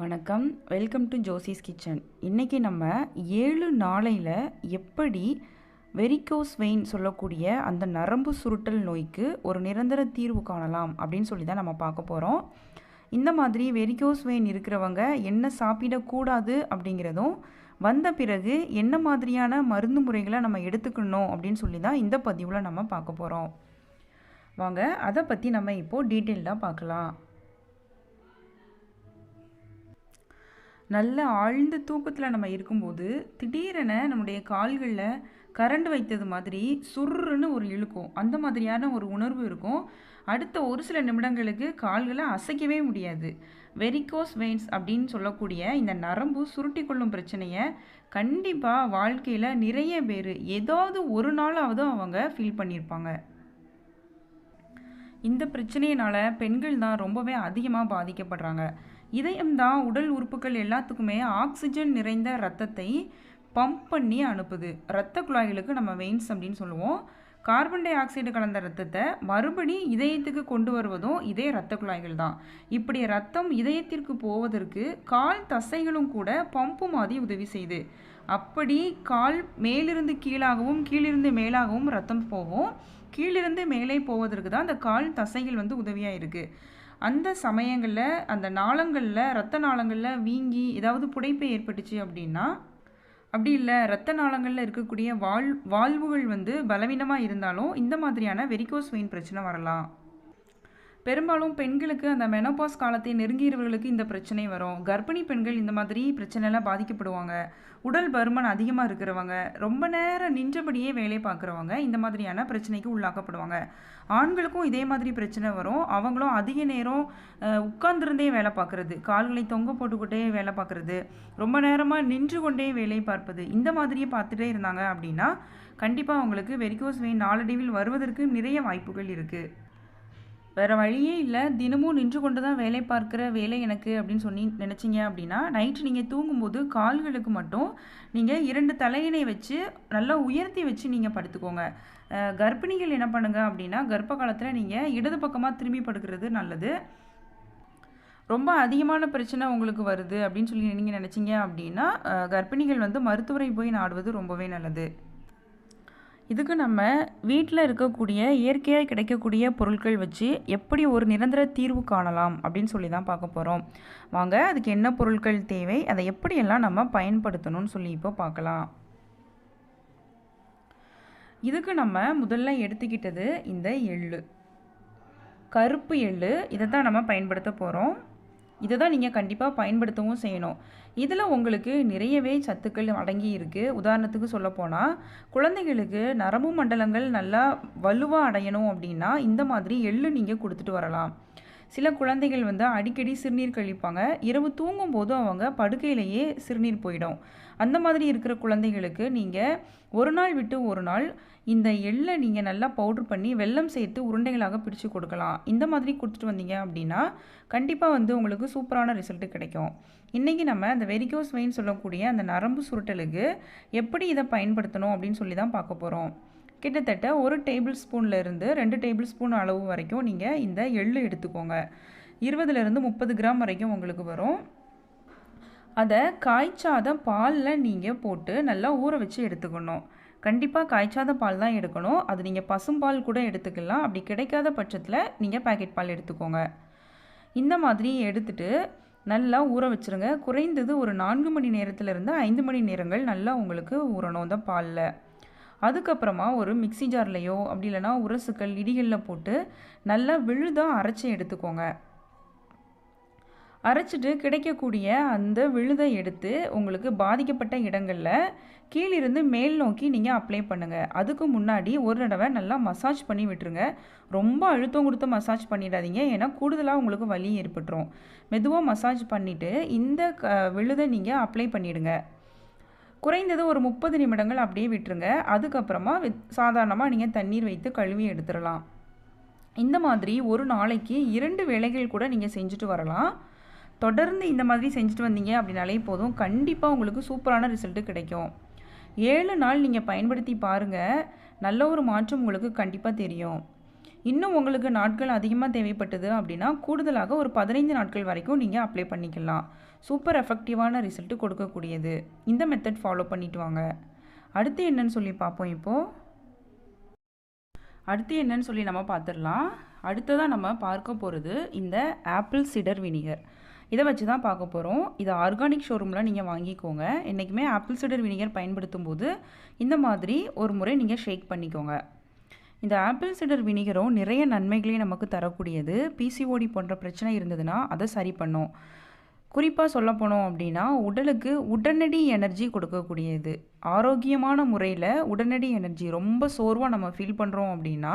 வணக்கம். Welcome to Josie's kitchen இன்றைக்கி நம்ம ஏழு நாளையில் எப்படி வெரிகோஸ் வெயின் சொல்லக்கூடிய அந்த நரம்பு சுருட்டல் நோய்க்கு ஒரு நிரந்தர தீர்வு காணலாம் அப்படின்னு சொல்லி தான் நம்ம பார்க்க போகிறோம் இந்த மாதிரி வெரிகோஸ் வெயின் இருக்கிறவங்க என்ன சாப்பிடக்கூடாது அப்படிங்கிறதும் வந்த பிறகு என்ன மாதிரியான மருந்து முறைகளை நம்ம எடுத்துக்கணும் அப்படின்னு சொல்லி தான் இந்த பதிவில் நம்ம பார்க்க போகிறோம் வாங்க அதை பற்றி நம்ம இப்போது டீட்டெயில்டாக பார்க்கலாம். நல்ல ஆழ்ந்த தூக்கத்தில் நம்ம இருக்கும்போது திடீரென நம்முடைய கால்களில் கரண்ட் வைத்தது மாதிரி சுருன்னு ஒரு இழுக்கும். அந்த மாதிரியான ஒரு உணர்வு இருக்கும். அடுத்த ஒரு சில நிமிடங்களுக்கு கால்களை அசைக்கவே முடியாது. வெரிகோஸ் வெயின்ஸ் அப்படின்னு சொல்லக்கூடிய இந்த நரம்பு சுருட்டி கொள்ளும் பிரச்சனையை கண்டிப்பாக வாழ்க்கையில் நிறைய பேர் ஏதாவது ஒரு நாளாவது அவங்க ஃபீல் பண்ணியிருப்பாங்க இந்த பிரச்சனையினால் பெண்கள் தான் ரொம்பவே அதிகமாக பாதிக்கப்படுறாங்க. இதயம் தான் உடல் உறுப்புகள் எல்லாத்துக்குமே ஆக்சிஜன் நிறைந்த ரத்தத்தை பம்ப் பண்ணி அனுப்புது. இரத்த குழாய்களுக்கு நம்ம வெயின்ஸ் அப்படின்னு சொல்லுவோம். கார்பன் டை ஆக்சைடு கலந்த ரத்தத்தை மறுபடி இதயத்துக்கு கொண்டு வருவதும் இதே இரத்த குழாய்கள் தான். இப்படி ரத்தம் இதயத்திற்கு போவதற்கு கால் தசைகளும் கூட பம்பு மாதிரி உதவி செய்யுது. அப்படி கால் மேலிருந்து கீழாகவும் கீழிருந்து மேலாகவும் ரத்தம் போகும். கீழிருந்து மேலே போவதற்கு தான் அந்த கால் தசைகள் வந்து உதவியாக இருக்குது அந்த சமயங்களில் அந்த நாளங்களில் இரத்த நாளங்களில் வீங்கி ஏதாவது புடைப்பு ஏற்பட்டுச்சு அப்படின்னா அப்படி இல்லை இரத்த நாளங்களில் இருக்கக்கூடிய வாழ் வாழ்வுகள் வந்து பலவீனமாக இருந்தாலும் இந்த மாதிரியான வெரிகோஸ் வெயின் பிரச்சனை வரலாம். பெரும்பாலும் பெண்களுக்கு அந்த மெனோபாஸ் காலத்தை நெருங்கியவர்களுக்கு இந்த பிரச்சனை வரும். கர்ப்பிணி பெண்கள் இந்த மாதிரி பிரச்சனைலாம் பாதிக்கப்படுவாங்க. உடல் பருமன் அதிகமாக இருக்கிறவங்க ரொம்ப நேரம் நின்றபடியே வேலை பார்க்குறவங்க இந்த மாதிரியான பிரச்சனைக்கு உள்ளாக்கப்படுவாங்க. ஆண்களுக்கும் இதே மாதிரி பிரச்சனை வரும். அவங்களும் அதிக நேரம் உட்கார்ந்துருந்தே வேலை பார்க்குறது. கால்களை தொங்க போட்டுக்கிட்டே வேலை பார்க்குறது. ரொம்ப நேரமாக நின்று கொண்டே வேலை பார்ப்பது. இந்த மாதிரியே பார்த்துட்டே இருந்தாங்க அப்படின்னா கண்டிப்பாக அவங்களுக்கு வெரிகோஸ் வெயின் நாளடைவில் வருவதற்கு நிறைய வாய்ப்புகள் இருக்குது வேறு வழியே இல்லை. தினமும் நின்று கொண்டு தான் வேலை பார்க்குற வேலை எனக்கு அப்படின்னு சொல்லி நினச்சிங்க அப்படின்னா நைட்டு நீங்கள் தூங்கும்போது கால்களுக்கு மட்டும் நீங்கள் இரண்டு தலையினை வச்சு நல்லா உயர்த்தி வச்சு நீங்கள் படுத்துக்கோங்க. கர்ப்பிணிகள் என்ன பண்ணுங்கள் அப்படின்னா கர்ப்ப காலத்தில் நீங்கள் இடது பக்கமாக திரும்பி படுக்கிறது நல்லது. ரொம்ப அதிகமான பிரச்சனை உங்களுக்கு வருது அப்படின்னு சொல்லி நீங்கள் நினச்சிங்க அப்படின்னா கர்ப்பிணிகள் வந்து மருத்துவரை போய் நாடுவது ரொம்பவே நல்லது. இதுக்கு நம்ம வீட்டில் இருக்கக்கூடிய இயற்கையாக கிடைக்கக்கூடிய பொருட்கள் வச்சு எப்படி ஒரு நிரந்தர தீர்வு காணலாம் அப்படின்னு சொல்லி தான் பார்க்க போகிறோம் வாங்க அதுக்கு என்ன பொருட்கள் தேவை அதை எப்படியெல்லாம் நம்ம பயன்படுத்தணும்னு சொல்லி இப்போ பார்க்கலாம். இதுக்கு நம்ம முதல்ல எடுத்துக்கிட்டது இந்த எள்ளு. கருப்பு எள்ளு இதை தான் நம்ம பயன்படுத்த போகிறோம் இதை தான் நீங்கள் கண்டிப்பாக பயன்படுத்தவும் செய்யணும். இதில் உங்களுக்கு நிறையவே சத்துக்கள் அடங்கி இருக்குது உதாரணத்துக்கு சொல்லப்போனால் குழந்தைகளுக்கு நரம்பு மண்டலங்கள் நல்லா வலுவாக அடையணும் அப்படின்னா இந்த மாதிரி எள்ளு நீங்கள் கொடுத்துட்டு வரலாம். சில குழந்தைகள் வந்து அடிக்கடி சிறுநீர் கழிப்பாங்க. இரவு தூங்கும்போது அவங்க படுக்கையிலேயே சிறுநீர் போயிடும். அந்த மாதிரி இருக்கிற குழந்தைகளுக்கு நீங்கள் ஒரு நாள் விட்டு ஒரு நாள் இந்த எள்ளை நீங்கள் நல்லா பவுட்ரு பண்ணி வெள்ளம் சேர்த்து உருண்டைகளாக பிடிச்சு கொடுக்கலாம். இந்த மாதிரி கொடுத்துட்டு வந்தீங்க அப்படின்னா கண்டிப்பாக வந்து உங்களுக்கு சூப்பரான ரிசல்ட்டு கிடைக்கும். இன்றைக்கி நம்ம அந்த வெரிகோஸ் வெயின் சொல்லக்கூடிய அந்த நரம்பு சுருட்டலுக்கு எப்படி இதை பயன்படுத்தணும் அப்படின்னு சொல்லி தான் பார்க்க போகிறோம் கிட்டத்தட்ட ஒரு டேபிள் ஸ்பூனில் இருந்து ரெண்டு டேபிள் ஸ்பூன் அளவு வரைக்கும் நீங்கள் இந்த எள்ளு எடுத்துக்கோங்க. இருபதுலேருந்து முப்பது கிராம் வரைக்கும் உங்களுக்கு வரும். அதை காய்ச்சாத பாலில் நீங்கள் போட்டு நல்லா ஊற வச்சு எடுத்துக்கணும். கண்டிப்பாக காய்ச்சாத பால் தான் எடுக்கணும். அது நீங்கள் பசும்பால் கூட எடுத்துக்கலாம். அப்படி கிடைக்காத பட்சத்தில் நீங்கள் பேக்கெட் பால் எடுத்துக்கோங்க. இந்த மாதிரி எடுத்துட்டு நல்லா ஊற வச்சுருங்க. குறைந்தது ஒரு நான்கு மணி நேரத்துலேருந்து ஐந்து மணி நேரங்கள் நல்லா உங்களுக்கு ஊறணும் இந்த பாலில். அதுக்கப்புறமா ஒரு மிக்சி ஜார்லையோ அப்படி இல்லைனா உரசுக்கள் இடிகளில் போட்டு நல்லா விழுதாக அரைச்சி எடுத்துக்கோங்க. அரைச்சிட்டு கிடைக்கக்கூடிய அந்த விழுதை எடுத்து உங்களுக்கு பாதிக்கப்பட்ட இடங்களில் கீழிருந்து மேல் நோக்கி நீங்கள் அப்ளை பண்ணுங்கள் அதுக்கு முன்னாடி ஒரு தடவை நல்லா மசாஜ் பண்ணி விட்டுருங்க. ரொம்ப அழுத்தம் கொடுத்து மசாஜ் பண்ணிடாதீங்க. ஏன்னா கூடுதலாக உங்களுக்கு வலி ஏற்பட்டுரும். மெதுவாக மசாஜ் பண்ணிவிட்டு இந்த க விழுதை நீங்கள் அப்ளை பண்ணிவிடுங்க குறைந்தது ஒரு முப்பது நிமிடங்கள் அப்படியே விட்டுருங்க. அதுக்கப்புறமா சாதாரணமாக நீங்கள் தண்ணீர் வைத்து கழுவி எடுத்துடலாம். இந்த மாதிரி ஒரு நாளைக்கு இரண்டு வேலைகள் கூட நீங்கள் செஞ்சுட்டு வரலாம். தொடர்ந்து இந்த மாதிரி செஞ்சுட்டு வந்தீங்க அப்படின்னாலே போதும். கண்டிப்பாக உங்களுக்கு சூப்பரான ரிசல்ட்டு கிடைக்கும். ஏழு நாள் நீங்கள் பயன்படுத்தி பாருங்கள் நல்ல ஒரு மாற்றம் உங்களுக்கு கண்டிப்பாக தெரியும். இன்னும் உங்களுக்கு நாட்கள் அதிகமாக தேவைப்பட்டது அப்படின்னா கூடுதலாக ஒரு பதினைந்து நாட்கள் வரைக்கும் நீங்கள் அப்ளை பண்ணிக்கலாம். சூப்பர் எஃபெக்டிவான ரிசல்ட்டு கொடுக்கக்கூடியது. இந்த மெத்தட் ஃபாலோ பண்ணிட்டு வாங்க. அடுத்து என்னன்னு சொல்லி பார்ப்போம் இப்போது அடுத்து என்னன்னு சொல்லி நம்ம பார்த்துடலாம். அடுத்ததாக நம்ம பார்க்க போகிறது இந்த ஆப்பிள் சிடர் வினிகர் இதை வச்சு தான் பார்க்க போகிறோம் இது ஆர்கானிக் ஷோரூமில் நீங்கள் வாங்கிக்கோங்க. என்றைக்குமே ஆப்பிள் சிடர் வினிகர் பயன்படுத்தும் போது இந்த மாதிரி ஒரு முறை நீங்கள் ஷேக் பண்ணிக்கோங்க. இந்த ஆப்பிள் சிடர் வினிகரும் நிறைய நன்மைகளையும் நமக்கு தரக்கூடியது. பிசிஓடி போன்ற பிரச்சனை இருந்ததுன்னா அதை சரி பண்ணும். குறிப்பாக சொல்ல போனோம் அப்படின்னா உடலுக்கு உடனடி எனர்ஜி கொடுக்கக்கூடியது. ஆரோக்கியமான முறையில் உடனடி எனர்ஜி ரொம்ப சோர்வாக நம்ம ஃபீல் பண்ணுறோம் அப்படின்னா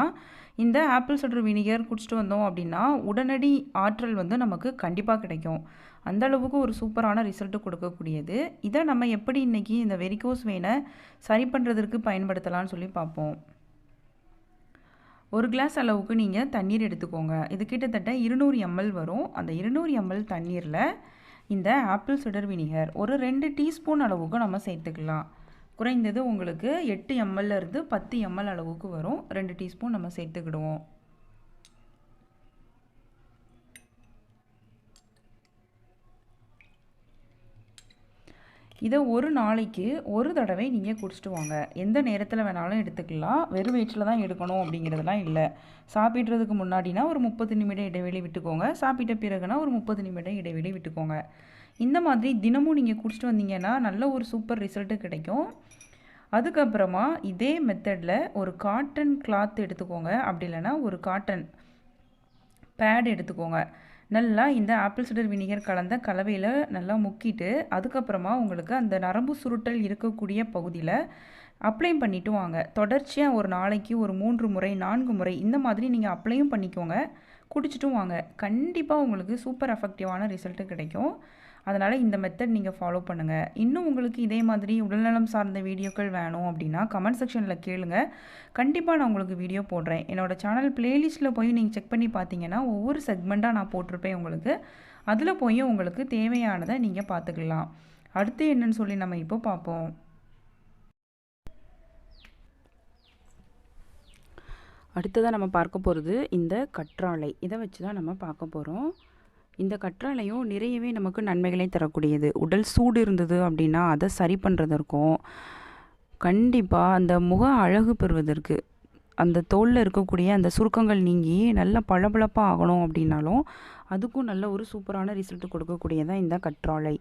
இந்த ஆப்பிள் சட்ரு வினிகர் குடிச்சிட்டு வந்தோம் அப்படின்னா உடனடி ஆற்றல் வந்து நமக்கு கண்டிப்பாக கிடைக்கும். அந்த அளவுக்கு ஒரு சூப்பரான ரிசல்ட்டு கொடுக்கக்கூடியது. இதை நம்ம எப்படி இன்றைக்கி இந்த வெரிகோஸ் வெயினை சரி பண்ணுறதுக்கு பயன்படுத்தலாம்னு சொல்லி பார்ப்போம். ஒரு கிளாஸ் அளவுக்கு நீங்கள் தண்ணீர் எடுத்துக்கோங்க. இது கிட்டத்தட்ட இருநூறு எம்எல் வரும். அந்த இருநூறு எம்எல் தண்ணீரில் இந்த ஆப்பிள் சுடர் வினிகர் ஒரு ரெண்டு டீஸ்பூன் அளவுக்கு நம்ம சேர்த்துக்கலாம். குறைந்தது உங்களுக்கு எட்டு எம்எல்லேருந்து பத்து எம்எல் அளவுக்கு வரும். ரெண்டு டீஸ்பூன் நம்ம சேர்த்துக்கிடுவோம். இதை ஒரு நாளைக்கு ஒரு தடவை நீங்கள் குடிச்சிட்டு வாங்க. எந்த நேரத்தில் வேணாலும் எடுத்துக்கலாம். வெறும் வயிற்றில் தான் எடுக்கணும் அப்படிங்கிறதுலாம் இல்லை. சாப்பிட்றதுக்கு முன்னாடினா ஒரு முப்பது நிமிடம் இடைவெளி விட்டுக்கோங்க. சாப்பிட்ட பிறகுனா ஒரு முப்பது நிமிடம் இடைவெளி விட்டுக்கோங்க. இந்த மாதிரி தினமும் நீங்கள் குடிச்சிட்டு வந்தீங்கன்னா நல்ல ஒரு சூப்பர் ரிசல்ட்டு கிடைக்கும். அதுக்கப்புறமா இதே மெத்தடில் ஒரு காட்டன் கிளாத் எடுத்துக்கோங்க. அப்படி இல்லைன்னா ஒரு காட்டன் பேட் எடுத்துக்கோங்க. நல்லா இந்த ஆப்பிள் சிடர் வினிகர் கலந்த கலவையில் நல்லா முக்கிட்டு அதுக்கப்புறமா உங்களுக்கு அந்த நரம்பு சுருட்டல் இருக்கக்கூடிய பகுதியில் அப்ளை பண்ணிவிட்டு வாங்க. தொடர்ச்சியாக ஒரு நாளைக்கு ஒரு மூன்று முறை நான்கு முறை இந்த மாதிரி நீங்கள் அப்ளையும் பண்ணிக்கோங்க. குடிச்சிட்டும் வாங்க. கண்டிப்பாக உங்களுக்கு சூப்பர் எஃபெக்டிவான ரிசல்ட்டு கிடைக்கும். அதனால் இந்த மெத்தட் நீங்கள் ஃபாலோ பண்ணுங்கள் இன்னும் உங்களுக்கு இதே மாதிரி உடல்நலம் சார்ந்த வீடியோக்கள் வேணும் அப்படின்னா கமெண்ட் செக்ஷனில் கேளுங்க. கண்டிப்பாக நான் உங்களுக்கு வீடியோ போடுறேன். என்னோடய சேனல் ப்ளேலிஸ்ட்டில் போய் நீங்கள் செக் பண்ணி பார்த்தீங்கன்னா ஒவ்வொரு செக்மெண்ட்டாக நான் போட்டிருப்பேன் உங்களுக்கு. அதில் போய் உங்களுக்கு தேவையானதை நீங்கள் பார்த்துக்கலாம் அடுத்து என்னன்னு சொல்லி நம்ம இப்போ பார்ப்போம். அடுத்ததாக நம்ம பார்க்க போகிறது இந்த கற்றாழை. இதை வச்சு தான் நம்ம பார்க்க போகிறோம் இந்த கற்றாழையும் நிறையவே நமக்கு நன்மைகளை தரக்கூடியது. உடல் சூடு இருந்தது அப்படின்னா அதை சரி பண்ணுறதற்கும் கண்டிப்பாக அந்த முக அழகு பெறுவதற்கு அந்த தோலில் இருக்கக்கூடிய அந்த சுருக்கங்கள் நீங்கி நல்ல பளபளப்பாக ஆகணும் அப்படின்னாலும் அதுக்கும் நல்ல ஒரு சூப்பரான ரிசல்ட் கொடுக்கக்கூடியதான் இந்த கற்றாழை.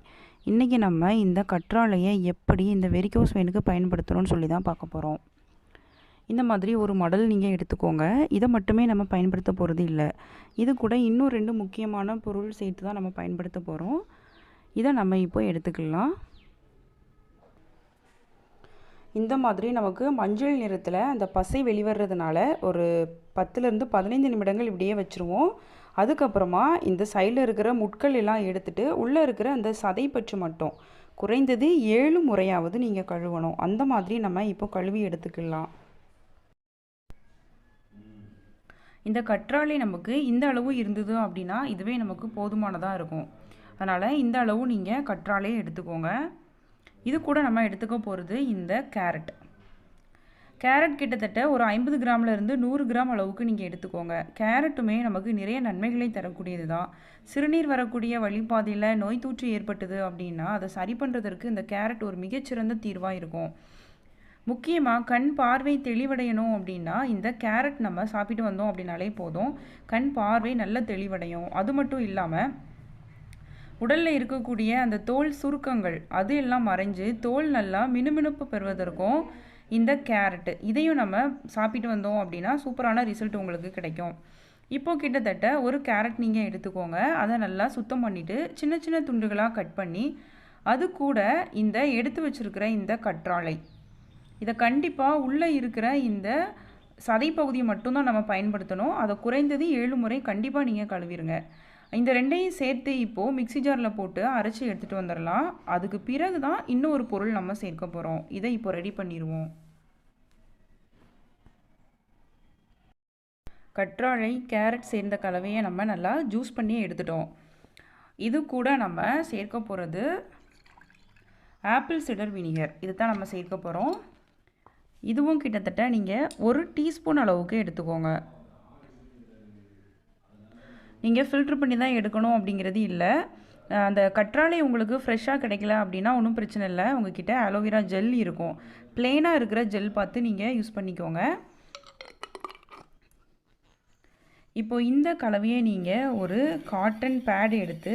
இன்றைக்கி நம்ம இந்த கற்றாழையை எப்படி இந்த வெரிகோஸ் வெயினுக்கு பயன்படுத்துகிறோம்னு சொல்லி தான் பார்க்க போகிறோம் இந்த மாதிரி ஒரு மடல் நீங்கள் எடுத்துக்கோங்க. இதை மட்டுமே நம்ம பயன்படுத்த போகிறது இல்லை. இது கூட இன்னும் ரெண்டு முக்கியமான பொருள் சேர்த்து தான் நம்ம பயன்படுத்த போகிறோம் இதை நம்ம இப்போ எடுத்துக்கலாம். இந்த மாதிரி நமக்கு மஞ்சள் நிறத்தில் அந்த பசை வெளிவர்றதுனால ஒரு பத்துலேருந்து பதினைந்து நிமிடங்கள் இப்படியே வச்சுருவோம். அதுக்கப்புறமா இந்த சைடில் இருக்கிற முட்கள் எல்லாம் எடுத்துகிட்டு உள்ளே இருக்கிற அந்த சதை பற்று மட்டும் குறைந்தது ஏழு முறையாவது நீங்கள் கழுவணும். அந்த மாதிரி நம்ம இப்போ கழுவி எடுத்துக்கலாம். இந்த கற்றாழை நமக்கு இந்த அளவு இருந்தது அப்படின்னா இதுவே நமக்கு போதுமானதாக இருக்கும். அதனால் இந்த அளவு நீங்கள் கற்றாழையை எடுத்துக்கோங்க. இது கூட நம்ம எடுத்துக்க போகிறது இந்த கேரட். கேரட் கிட்டத்தட்ட ஒரு ஐம்பது கிராம்லேருந்து நூறு கிராம் அளவுக்கு நீங்கள் எடுத்துக்கோங்க. கேரட்டுமே நமக்கு நிறைய நன்மைகளை தரக்கூடியது தான் சிறுநீர் வரக்கூடிய வழிபாதையில் நோய் தொற்று ஏற்பட்டது அப்படின்னா அதை சரி பண்ணுறதற்கு இந்த கேரட் ஒரு மிகச்சிறந்த தீர்வாக இருக்கும். முக்கியமாக கண் பார்வை தெளிவடையணும் அப்படின்னா இந்த கேரட் நம்ம சாப்பிட்டு வந்தோம் அப்படின்னாலே போதும். கண் பார்வை நல்ல தெளிவடையும். அது மட்டும் இல்லாமல் உடலில் இருக்கக்கூடிய அந்த தோல் சுருக்கங்கள் அது எல்லாம் மறைஞ்சு தோல் நல்லா மினுமினுப்பு பெறுவதற்கும் இந்த கேரட்டு இதையும் நம்ம சாப்பிட்டு வந்தோம் அப்படின்னா சூப்பரான ரிசல்ட் உங்களுக்கு கிடைக்கும். இப்போது கிட்டத்தட்ட ஒரு கேரட் நீங்கள் எடுத்துக்கோங்க. அதை நல்லா சுத்தம் பண்ணிவிட்டு சின்ன சின்ன துண்டுகளாக கட் பண்ணி அது கூட இந்த எடுத்து வச்சுருக்கிற இந்த கற்றாழை. இதை கண்டிப்பாக உள்ளே இருக்கிற இந்த சதை பகுதியை மட்டும்தான் நம்ம பயன்படுத்தணும். அதை குறைந்தது ஏழு முறை கண்டிப்பாக நீங்கள் கழுவிடுங்க இந்த ரெண்டையும் சேர்த்து இப்போது மிக்சி ஜாரில் போட்டு அரைச்சி எடுத்துகிட்டு வந்துடலாம் அதுக்கு பிறகு தான் இன்னொரு பொருள் நம்ம சேர்க்க போகிறோம் இதை இப்போ ரெடி பண்ணிடுவோம் கற்றாழை கேரட் சேர்ந்த கலவையை நம்ம நல்லா ஜூஸ் பண்ணி எடுத்துட்டோம். இது கூட நம்ம சேர்க்க போகிறது ஆப்பிள் சிடர் வினிகர். இது தான் நம்ம சேர்க்க போகிறோம் இதுவும் கிட்டத்தட்ட நீங்கள் ஒரு டீஸ்பூன் அளவுக்கு எடுத்துக்கோங்க. நீங்கள் ஃபில்ட்ரு பண்ணி தான் எடுக்கணும் அப்படிங்கிறது இல்லை. அந்த கற்றாழை உங்களுக்கு ஃப்ரெஷ்ஷாக கிடைக்கல அப்படின்னா ஒன்றும் பிரச்சனை இல்லை. உங்ககிட்ட அலோவேரா ஜெல் இருக்கும். பிளெயினாக இருக்கிற ஜெல் பார்த்து நீங்கள் யூஸ் பண்ணிக்கோங்க. இப்போ இந்த கலவையை நீங்கள் ஒரு காட்டன் பேட் எடுத்து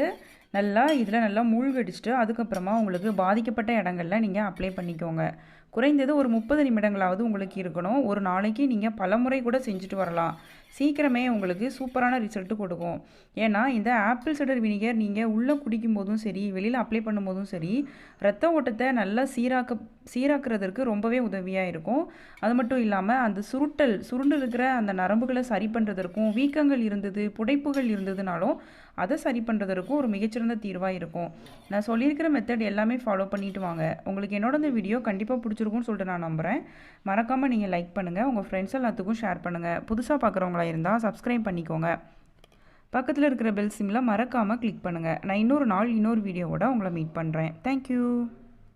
நல்லா இதில் நல்லா மூழ்கடிச்சிட்டு அதுக்கப்புறமா உங்களுக்கு பாதிக்கப்பட்ட இடங்களில் நீங்கள் அப்ளை பண்ணிக்கோங்க. குறைந்தது ஒரு முப்பது நிமிடங்களாவது உங்களுக்கு இருக்கணும். ஒரு நாளைக்கு நீங்கள் பலமுறை கூட செஞ்சுட்டு வரலாம். சீக்கிரமே உங்களுக்கு சூப்பரான ரிசல்ட்டு கொடுக்கும். ஏன்னா இந்த ஆப்பிள் சிடர் வினிகர் நீங்கள் உள்ளே குடிக்கும் போதும் சரி வெளியில் அப்ளை பண்ணும்போதும் சரி ரத்த ஓட்டத்தை நல்லா சீராக்க சீராக்குறதற்கு ரொம்பவே உதவியாக இருக்கும். அது மட்டும் இல்லாமல் அந்த சுருட்டல் சுருண்டு இருக்கிற அந்த நரம்புகளை சரி பண்ணுறதற்கும் வீக்கங்கள் இருந்தது புடைப்புகள் இருந்ததுனாலும் அதை சரி பண்ணுறதற்கும் ஒரு மிகச்சிறந்த தீர்வாக இருக்கும். நான் சொல்லியிருக்கிற மெத்தட் எல்லாமே ஃபாலோ பண்ணிட்டு வாங்க. உங்களுக்கு என்னோட இந்த வீடியோ கண்டிப்பாக பிடிச்சிருக்கும்னு சொல்லிட்டு நான் நம்புகிறேன் மறக்காமல் நீங்கள் லைக் பண்ணுங்கள் உங்கள் ஃப்ரெண்ட்ஸ் எல்லாத்துக்கும் ஷேர் பண்ணுங்கள் புதுசாக பார்க்குறவங்களா இருந்தால் சப்ஸ்கிரைப் பண்ணிக்கோங்க. பக்கத்தில் இருக்கிற பெல் சிம்மில் மறக்காமல் கிளிக் பண்ணுங்கள் நான் இன்னொரு நாள் இன்னொரு வீடியோவோட உங்களை மீட் பண்ணுறேன் தேங்க்யூ